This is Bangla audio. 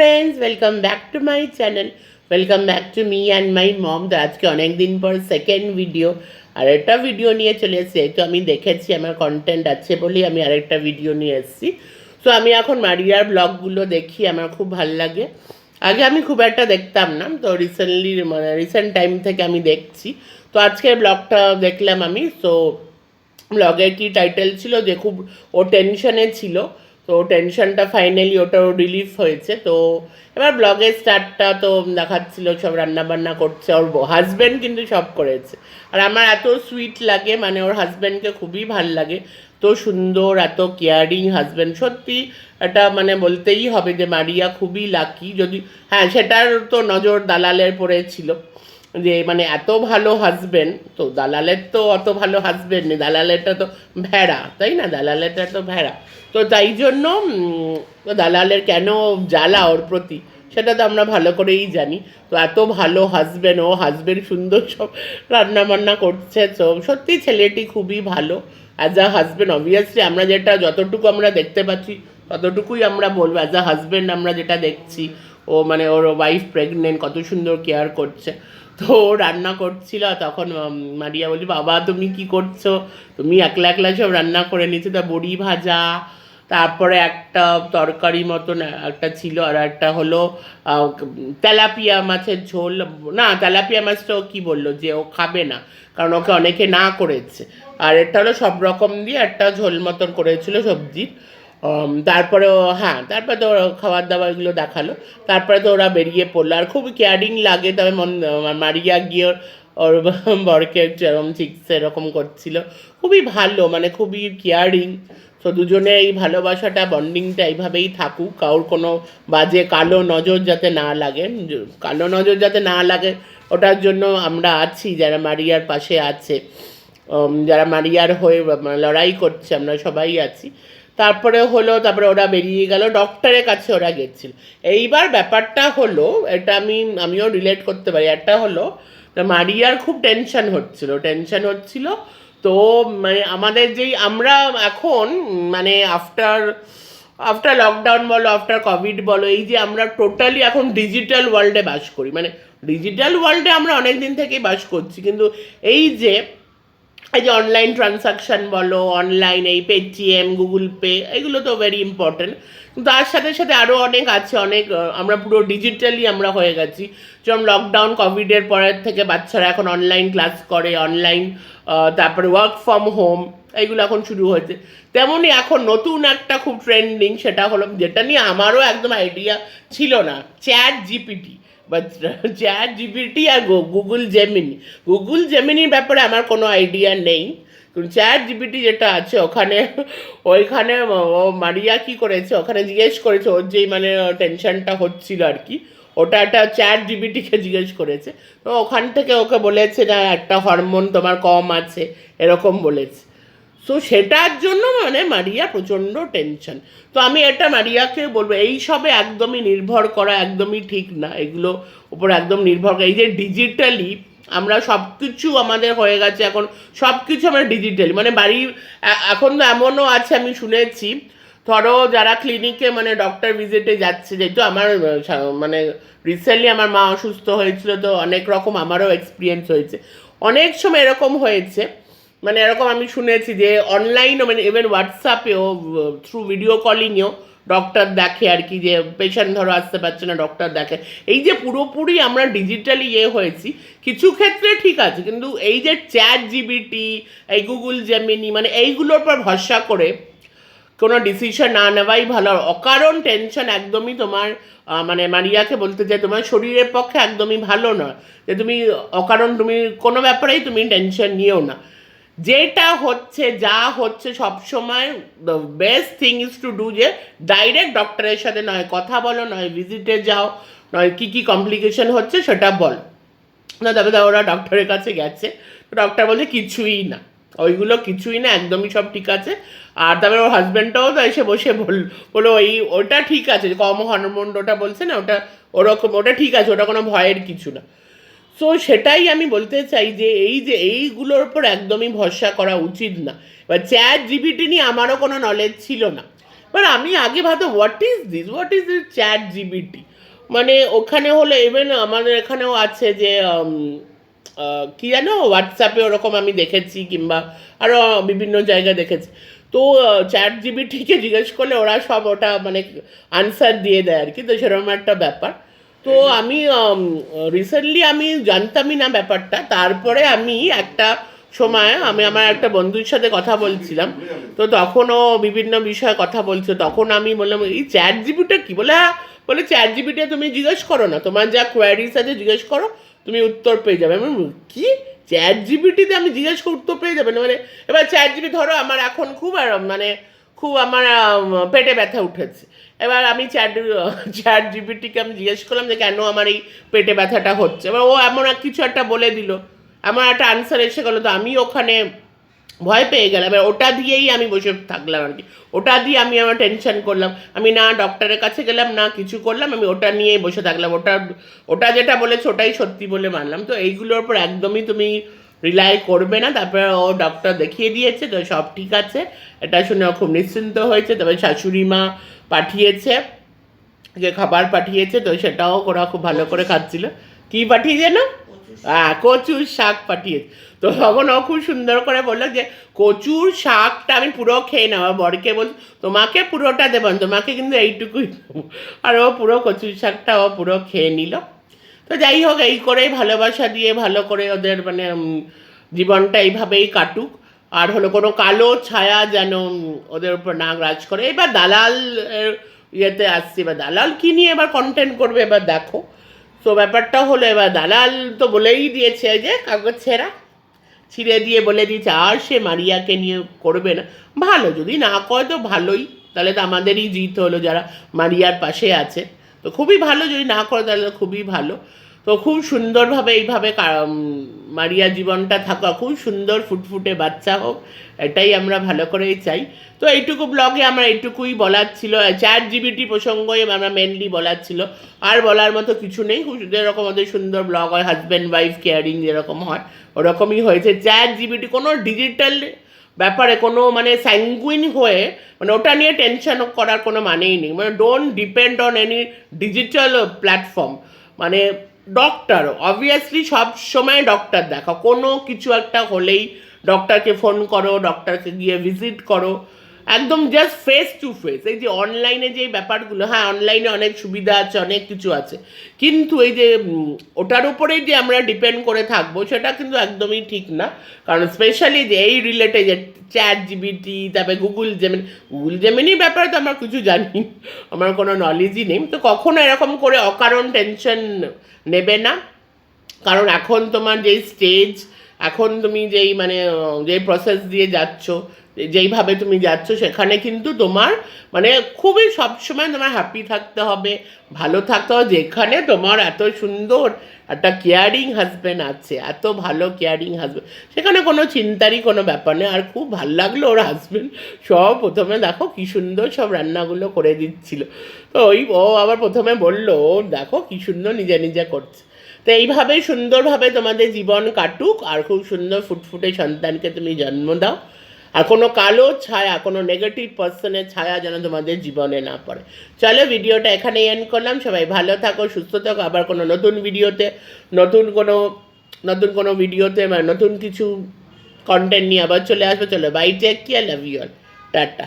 Friends welcome back to my channel welcome back to me and my mom তো আজকে অনেক দিন পর সেকেন্ড ভিডিও আরেকটা ভিডিও নিয়ে চলে এসেছি। তো আমি দেখেছি, আমার কন্টেন্ট আছে বলেই আমি আরেকটা ভিডিও নিয়ে এসেছি। সো আমি এখন মারিয়ার ব্লগগুলো দেখি, আমার খুব ভালো লাগে। আগে আমি খুব একটা দেখতাম না, তো রিসেন্টলি মানে রিসেন্ট টাইম থেকে আমি দেখছি। তো আজকের ব্লগটা দেখলাম আমি সো ব্লগের কি টাইটেল ছিল যে খুব, ও টেনশনে ছিল। তো টেনশনটা ফাইনালি ওটাও রিলিফ হয়েছে। তো এবার ব্লগের স্টার্টটা তো দেখাচ্ছিল, সব রান্নাবান্না করছে। ওর হাজব্যান্ড কিন্তু সব করেছে। আর আমার এত সুইট লাগে মানে ওর হাজব্যান্ডকে খুবই ভালো লাগে। তো সুন্দর, এত কেয়ারিং হাজব্যান্ড সত্যি এটা মানে বলতেই হবে যে, মারিয়া খুবই লাকি যদি হ্যাঁ সেটার তো নজর দালালের পড়েছিল যে মানে এত ভালো হাজবেন্ড তো দালালের তো অত ভালো হাজবেন্ড নেই, দালালেরটা তো ভেড়া, তাই না? দালালেরটা তো ভেড়া। তো তাই জন্য দালালের কেন জ্বালা ওর প্রতি? সেটা তো আমরা ভালো করেই জানি। তো এত ভালো হাজবেন্ড ও হাজবেন্ড সুন্দর সব রান্না বান্না করছে, তো সত্যি ছেলেটি খুবই ভালো। অ্যাজ আ হাজবেন্ড অবভিয়াসলি আমরা যেটা যতটুকু আমরা দেখতে পাচ্ছি, ততটুকুই আমরা বলব। অ্যাজ আ হাজবেন্ড আমরা যেটা দেখছি, ও মানে ওর ওয়াইফ প্রেগনেন্ট কত সুন্দর কেয়ার করছে। তো রান্না করছিল তখন মারিয়া বলি বাবা, তুমি কি করছ? তুমি একলা একলা সব রান্না করে নিচ্ছো তা বড়ি ভাজা, তারপরে একটা তরকারি মতন, একটা ছিল, আর একটা হলো তেলাপিয়া মাছের ঝোল। না, তেলাপিয়া মাছটা ও কী বলল, যে ও খাবে না, কারণ ওকে অনেকে না করেছে। আর এটা হলো সব রকম দিয়ে একটা ঝোল মতন করেছিল সবজির। তারপরে হ্যাঁ তারপরে তো ওরা খাবার দাবার এগুলো দেখাল। তারপরে তো ওরা বেরিয়ে পড়ল। আর খুব কেয়ারিং লাগে, তবে মন মারিয়া গিয়ে ওর- বরকে যেরকম চিকিৎসা এরকম করছিল। খুবই ভালো মানে খুবই কেয়ারিং তো দুজনে এই ভালোবাসাটা বন্ডিংটা এইভাবেই থাকুক। কারোর কোনো বাজে কালো নজর যাতে না লাগে কালো নজর যাতে না লাগে, ওটার জন্য আমরা আছি, যারা মারিয়ার পাশে আছে। যারা মারিয়ার হয়ে, লড়াই করছে, আমরা সবাই আছি। তারপরে হলো, তারপরে ওরা বেরিয়ে গেল ডক্টরের কাছে ওরা গেছিল। এইবার ব্যাপারটা হলো, এটা আমি, আমিও রিলেট করতে পারি, একটা হলো, মারিয়ার খুব টেনশন হচ্ছিল টেনশন হচ্ছিল। তো মানে আমাদের যেই, আমরা এখন মানে আফটার আফটার লকডাউন বলো আফটার কোভিড বলো, এই যে আমরা টোটালি এখন ডিজিটাল ওয়ার্ল্ডে বাস করি। মানে ডিজিটাল ওয়ার্ল্ডে আমরা অনেক দিন থেকেই বাস করছি, কিন্তু এই যে এই যে অনলাইন ট্রানসাকশান বলো অনলাইন এই পেটিএম গুগল পে এগুলো তো ভেরি ইম্পর্টেন্ট তার সাথে সাথে আরও অনেক আছে, অনেক আমরা পুরো ডিজিটালি আমরা হয়ে গেছি। যেমন লকডাউন কোভিডের পরের থেকে বাচ্চারা এখন অনলাইন ক্লাস করে অনলাইন তারপরে ওয়ার্ক ফ্রম হোম এইগুলো এখন শুরু হয়েছে। তেমনই এখন নতুন একটা খুব ট্রেন্ডিং সেটা হলো, যেটা নিয়ে আমারও একদম আইডিয়া ছিল না চ্যাট জিপিটি চ্যাট জিপিটি আর গুগল জেমিনি গুগল জেমিনির ব্যাপারে আমার কোনো আইডিয়া নেই। চ্যাট জিপিটি যেটা আছে, ওখানে, ওইখানে, ও মারিয়া কি করেছে, ওখানে জিজ্ঞেস করেছে, ওর যেই মানে টেনশনটা হচ্ছিল আর কি, ওটা একটা চ্যাট জিবিটিকে জিজ্ঞেস করেছে। তো ওখান থেকে ওকে বলেছে না একটা হরমোন তোমার কম আছে, এরকম বলেছে। সো সেটার জন্য মানে মারিয়া প্রচণ্ড টেনশন তো আমি এটা মারিয়াকে বলব, এই সবে একদমই নির্ভর করা একদমই ঠিক না। এগুলো উপর একদম নির্ভর করা। এই যে ডিজিটালি আমরা সব কিছু আমাদের হয়ে গেছে এখন সব কিছু আমরা ডিজিটালি মানে বাড়ির এ- এখন তো এমনও আছে আমি শুনেছি। ধরো যারা ক্লিনিকে মানে ডক্টর ভিজিটে যাচ্ছে, যেহেতু আমার মানে রিসেন্টলি আমার মা অসুস্থ হয়েছিল, তো অনেক রকম আমারও এক্সপিরিয়েন্স হয়েছে। অনেক সময় এরকম হয়েছে মানে এরকম আমি শুনেছি যে অনলাইনও মানে ইভেন হোয়াটসঅ্যাপেও থ্রু ভিডিও কলিংয়েও ডক্টর দেখে আর কি যে পেশেন্ট ধরো আসতে পারছে না ডক্টর দেখে। এই যে পুরোপুরি আমরা ডিজিটালি ইয়ে হয়েছি, কিছু ক্ষেত্রে ঠিক আছে, কিন্তু এই যে চ্যাট জিবিটি এই গুগল জেমিনি মানে এইগুলোর পর ভরসা করে কোনো ডিসিশন না নেওয়াই ভালো। অকারণ টেনশন একদমই তোমার মানে মারিয়াকে বলতে চাই তোমার শরীরের পক্ষে একদমই ভালো নয়। যে তুমি অকারণ তুমি কোনো ব্যাপারেই তুমি টেনশন নিও না। যেটা হচ্ছে, যা হচ্ছে সবসময় the best thing is to do যে ডাইরেক্ট ডক্টরের সাথে নয়, কথা বলো, নয় ভিজিটে যাও, নয় কী কী কমপ্লিকেশন হচ্ছে সেটা বল। না, তবে ওরা ডক্টরের কাছে গেছে, তো ডক্টর বলছে কিছুই না। ওইগুলো কিছুই না, একদমই সব ঠিক আছে। আর তারপরে ওর হাজব্যান্ডটাও তো এসে বসে বল বলো ওই, ওটা ঠিক আছে, কম হরমোন ওটা বলছে না, ওটা ওরকম, ওটা ঠিক আছে, ওটা কোনো ভয়ের কিছু না। সো সেটাই আমি বলতে চাই যে এই যে এইগুলোর উপর একদমই ভরসা করা উচিত না। এবার চ্যাট জিবিটি নিয়ে আমারও কোনো নলেজ ছিল না। মানে আমি আগে ভাবতো what is this what is this chat GPT মানে ওখানে হলো ইভেন আমাদের এখানেও আছে যে কি জানো? হোয়াটসঅ্যাপে ওরকম আমি দেখেছি কিংবা আরও বিভিন্ন জায়গায় দেখেছি। তো চ্যাট জিবিটিকে জিজ্ঞেস করলে ওরা সব ওটা মানে আনসার দিয়ে দেয় আর কি। তো সেরকম একটা ব্যাপার। তো আমি রিসেন্টলি আমি জানতামই না ব্যাপারটা। তারপরে আমি একটা সময় আমি আমার একটা বন্ধুর সাথে কথা বলছিলাম। তো তখনও বিভিন্ন বিষয়ে কথা বলছে। তখন আমি বললাম, এই চ্যাট জিবিটা কি? বলে "হ্যাঁ।" বলে চ্যাট জিবিটা তুমি জিজ্ঞেস করো না। তোমার যা কোয়ারিজ আছে জিজ্ঞেস করো, তুমি উত্তর পেয়ে যাবে। আমি কি? চ্যাট জিবিটিতে আমি জিজ্ঞেস করে উত্তর পেয়ে যাবেন মানে এবার চ্যাট জিবি ধরো, আমার এখন খুব আর মানে খুব আমার পেটে ব্যথা উঠেছে। এবার আমি চ্যাট চ্যাট জিবিটিকে আমি জিজ্ঞেস করলাম যে কেন আমার এই পেটে ব্যথাটা হচ্ছে? এবার ও এমন এক কিছু একটা বলে দিল। আমার একটা আনসার এসে গেলো তো আমি ওখানে ভয় পেয়ে গেলাম। এবার ওটা দিয়েই আমি বসে থাকলাম আর কি। ওটা দিয়ে আমি আমার টেনশন করলাম। আমি না ডক্টরের কাছে গেলাম, না কিছু করলাম, আমি ওটা নিয়েই বসে থাকলাম। ওটা ওটা যেটা বলেছে ওটাই সত্যি বলে মানলাম। তো এইগুলোর উপর একদমই তুমি রিলাই করবে না তারপরে ও ডক্টর দেখিয়ে দিয়েছে তো সব ঠিক আছে। এটা শুনে ও খুব নিশ্চিন্ত হয়েছে তবে শাশুড়ি মা পাঠিয়েছে যে খাবার পাঠিয়েছে তো সেটাও ওরা খুব ভালো করে খাচ্ছিল। কি পাঠিয়েছে না? হ্যাঁ কচুর শাক পাঠিয়েছে। তো তখন ও খুব সুন্দর করে বলল যে কচুর শাকটা আমি পুরো খেয়ে নেওয়া বরকে বল তোমাকে পুরোটা দেবেন তোমাকে কিন্তু এইটুকুই আর ও পুরো কচুর শাকটা ও পুরো খেয়ে নিল। তো যাই হোক, এই করেই ভালোবাসা দিয়ে ভালো করে ওদের মানে জীবনটা এইভাবেই কাটুক। আর হলো কোনো কালো ছায়া যেন ওদের উপর না গ্রাজ করে। এবার দালাল ইয়েতে আসছে। এবার দালাল কি নিয়ে এবার কন্টেন্ট করবে এবার দেখো। তো ব্যাপারটা হলো, এবার দালাল তো বলেই দিয়েছে যে কাগজ ছেঁড়া। ছিঁড়ে দিয়ে বলে দিয়েছে, আর সে মারিয়াকে নিয়ে করবে না। ভালো, যদি না করে তো ভালোই। তাহলে তো আমাদেরই জিত হলো যারা মারিয়ার পাশে আছে। তো খুবই ভালো, যদি না করে তাহলে খুবই ভালো। তো খুব সুন্দরভাবে এইভাবে মারিয়া জীবনটা থাকা, খুব সুন্দর ফুটফুটে বাচ্চা হোক, এটাই আমরা ভালো করেই চাই। তো এইটুকু ব্লগে আমার এইটুকুই বলার ছিল। চার জিবিটি প্রসঙ্গই আমরা মেনলি বলার ছিল। আর বলার মতো কিছু নেই। যেরকম আমাদের সুন্দর ব্লগ হয় হাজব্যান্ড ওয়াইফ কেয়ারিং যেরকম হয়, ওরকমই হয়েছে। চার জিবিটি কোনো ডিজিটাল ব্যাপারে কোনো মানে স্যাঙ্গুইন হয়ে মানে ওটা নিয়ে টেনশন করার কোনো মানেই নেই। মানে don't depend on any digital platform মানে ডক্টর অবভিয়াসলি সব সময় ডক্টর দেখো। কোনো কিছু একটা হলেই ডক্টরকে ফোন করো ডক্টরকে গিয়ে ভিজিট করো। একদম জাস্ট ফেস টু ফেস এই যে অনলাইনে যে ব্যাপারগুলো হ্যাঁ অনলাইনে অনেক সুবিধা আছে, অনেক কিছু আছে। কিন্তু এই যে ওটার উপরেই যে আমরা ডিপেন্ড করে থাকব, সেটা কিন্তু একদমই ঠিক না। কারণ স্পেশালি যে এই রিলেটেড যে চ্যাট জিবিটি তারপরে গুগল জেমিনি গুগল জেমিনির ব্যাপারে তো আমরা কিছু জানি, আমার কোনো নলেজই নেই। তো কখনো এরকম করে অকারণ টেনশন নেবে না। কারণ এখন তোমার যেই স্টেজ এখন তুমি যেই মানে যেই প্রসেস দিয়ে যাচ্ছ যেইভাবে তুমি যাচ্ছ, সেখানে কিন্তু তোমার মানে খুবই সবসময় তোমার হ্যাপি থাকতে হবে, ভালো থাকতে হবে। যেখানে তোমার এত সুন্দর একটা কেয়ারিং হাজব্যান্ড আছে, এত ভালো কেয়ারিং হাজব্যান্ড সেখানে কোনো চিন্তারই কোনো ব্যাপার নেই। আর খুব ভালো লাগল ওর হাজব্যান্ড সব প্রথমে দেখো কি সুন্দর সব রান্নাগুলো করে দিচ্ছিল। তো ওই ও আবার প্রথমে বলল, দেখো কি সুন্দর নিজে নিজে করছে। তো এইভাবেই সুন্দরভাবে তোমাদের জীবন কাটুক, আর খুব সুন্দর ফুটফুটে সন্তানকে তুমি জন্ম দাও। আর কোনো কালো ছায়া, কোনো নেগেটিভ পার্সনের ছায়া যেন তোমাদের জীবনে না পড়ে। চলো ভিডিওটা এখানেই এন্ড করলাম। সবাই ভালো থাকো, সুস্থ থাকো। আবার কোনো নতুন ভিডিওতে, নতুন কোনো নতুন কোনো ভিডিওতে নতুন কিছু কন্টেন্ট নিয়ে আবার চলে আসবে। চলো bye take care love you all tata